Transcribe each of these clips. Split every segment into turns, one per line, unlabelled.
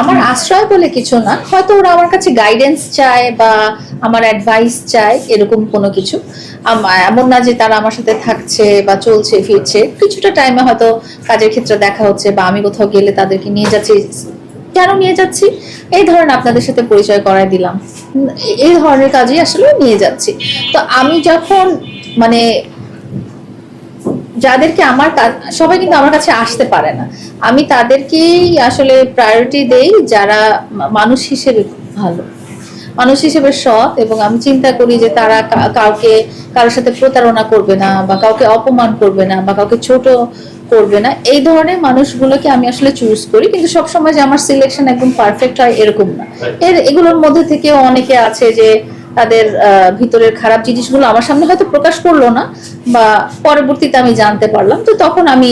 আমার আশ্রয় বলে কিছু না, হয়তো ওরা আমার কাছে গাইডেন্স চায় বা আমার অ্যাডভাইস চায়, এরকম কোনো কিছু। এমন না যে তারা আমার সাথে থাকছে বা চলছে, ফিরছে। কিছুটা টাইমে হয়তো কাজের ক্ষেত্রে দেখা হচ্ছে বা আমি কোথাও গেলে তাদেরকে নিয়ে যাচ্ছি। কেন নিয়ে যাচ্ছি? এই ধরনের আপনাদের সাথে পরিচয় করায় দিলাম। এই ধরনের কাজেই আসলে নিয়ে যাচ্ছি। তো আমি যখন মানে যাদেরকে আমার সবাই কিন্তু আমার কাছে আসতে পারে না। আমি তাদেরকেই আসলে প্রায়োরিটি দেই যারা মানুষ হিসেবে ভালো। মানুষ হিসেবে সৎ এবং আমি চিন্তা করি যে তারা কাউকে কারোর সাথে প্রতারণা করবে না বা কাউকে অপমান করবে না বা কাউকে ছোট করবে না। এই ধরনের মানুষগুলোকে আমি আসলে চুজ করি। কিন্তু সবসময় যে আমার সিলেকশন একদম পারফেক্ট হয় এরকম না। এর এগুলোর মধ্যে থেকেও অনেকে আছে যে তাদের ভিতরের খারাপ জিনিসগুলো আমার সামনে হয়তো প্রকাশ করল না বা পরবর্তীতে আমি জানতে পারলাম। তো তখন আমি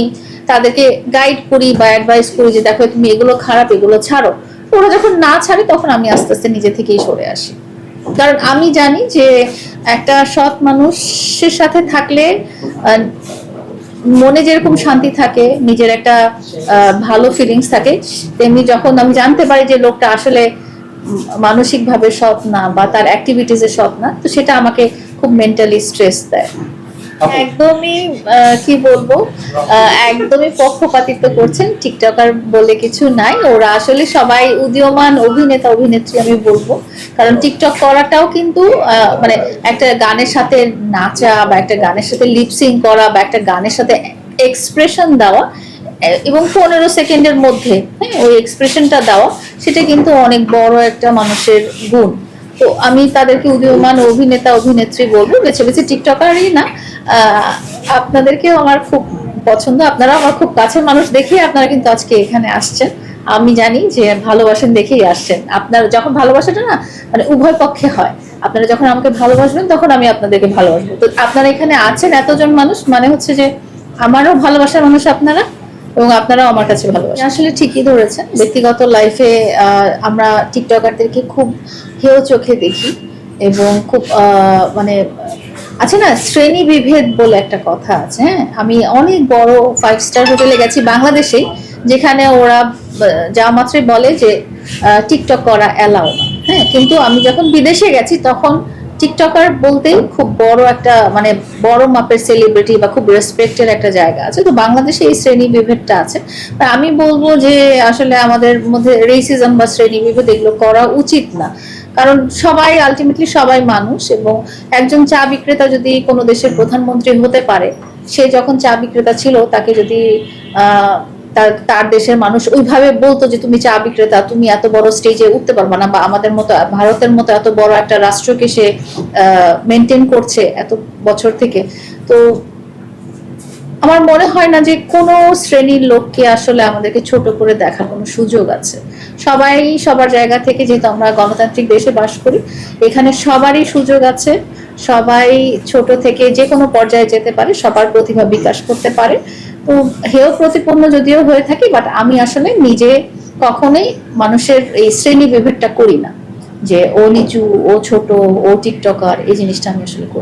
তাদেরকে গাইড করি বা অ্যাডভাইস করি যে, দেখো, তুমি এগুলো খারাপ, এগুলো ছাড়ো। ওরা যখন না ছাড়ে, তখন আমি আস্তে আস্তে নিজে থেকেই সরে আসি। কারণ আমি জানি যে, একটা সৎ মানুষের সাথে থাকলে মনে যেরকম শান্তি থাকে, নিজের একটা ভালো ফিলিংস থাকে, তেমনি যখন আমি জানতে পারি যে, লোকটা আসলে মানসিক ভাবে সৎ না বা তার অ্যাক্টিভিটিসে সৎ না তো সেটা আমাকে খুব মেন্টালি স্ট্রেস দেয়। একদমই কি বলব একদমই পক্ষপাতিত্ব করছেন টিকটকার বলে কিছু নাই। ওরা আসলে সবাই উদীয়মান অভিনেতা অভিনেত্রী আমি বলব। কারণ টিকটক করাটাও কিন্তু মানে একটা গানের সাথে নাচা বা একটা গানের সাথে লিপসিং করা বা একটা গানের সাথে এক্সপ্রেশন দেওয়া এবং পনেরো সেকেন্ডের মধ্যে হ্যাঁ ওই এক্সপ্রেশনটা দেওয়া সেটা কিন্তু অনেক বড় একটা মানুষের গুণ। তো আমি তাদেরকে উদীয়মান অভিনেতা, অভিনেত্রী বলব, বেছে বেছে টিকটকারই না। আপনাদেরকেও আমার খুব পছন্দ। আপনারা আমার খুব কাছের মানুষ দেখেই আপনারা কিন্তু আজকে এখানে আসছেন। আমি জানি যে ভালোবাসেন দেখেই আসছেন। আপনার যখন ভালোবাসাটা না মানে উভয় পক্ষে হয়। আপনারা যখন আমাকে ভালোবাসবেন, তখন আমি আপনাদেরকে ভালোবাসবো। তো আপনারা এখানে আছেন এতজন মানুষ মানে হচ্ছে যে আমারও ভালোবাসার মানুষ আপনারা। এবং আপনারাও আমার কাছে ভালোবাসেন। আসলে ঠিকই ধরেছেন। ব্যক্তিগত লাইফে আমরা টিকটকারদেরকে খুব হেয় চোখে দেখি এবং খুব মানে আছে না শ্রেণি বিভেদ বলে একটা কথা আছে হ্যাঁ? আমি অনেক বড় ফাইভ স্টার হোটেলে গেছি বাংলাদেশেই যেখানে ওরা যা মাত্রই বলে যে টিকটক করা অ্যালাউ না হ্যাঁ? কিন্তু আমি যখন বিদেশে গেছি তখন টিকটকার বলতেই খুব বড় একটা মানে বড় মাপের সেলিব্রিটি বা খুব রেসপেক্টের একটা জায়গা আছে। তো বাংলাদেশে এই শ্রেণি বিভেদটা আছে আমি বলব যে আসলে আমাদের মধ্যে রেসিজম বা শ্রেণি বিভেদ এগুলো করা উচিত না। কারণ সবাই আলটিমেটলি সবাই মানুষ এবং একজন চা বিক্রেতা যদি কোনো দেশের প্রধানমন্ত্রী হতে পারে, সে যখন চা বিক্রেতা ছিল, তাকে যদি তার তার দেশের মানুষ ওইভাবে বলতো যে তুমি চা বিক্রেতা, তুমি এত বড় স্টেজে উঠতে পারবে না, বা আমাদের মতো, ভারতের মতো এত বড় একটা রাষ্ট্রকে সে মেনটেন করছে এত বছর থেকে। তো আমার মনে হয় না যে কোনো শ্রেণির লোককে আসলে আমাদেরকে ছোট করে দেখার কোনো সুযোগ আছে। সবাই সবার জায়গা থেকে যেহেতু আমরা গণতান্ত্রিক দেশে বাস করি, এখানে সবারই সুযোগ আছে। সবাই ছোট থেকে যে কোনো পর্যায়ে যেতে পারে, সবার প্রতিভা বিকাশ করতে পারে। তো হেয় প্রতিপন্ন যদিও হয়ে থাকি বাট আমি আসলে নিজে কখনোই মানুষের এই শ্রেণি বিভেদটা করি না যে ও নিচু, ও ছোট, ও টিকটকার, এই জিনিসটা আমি আসলে করি।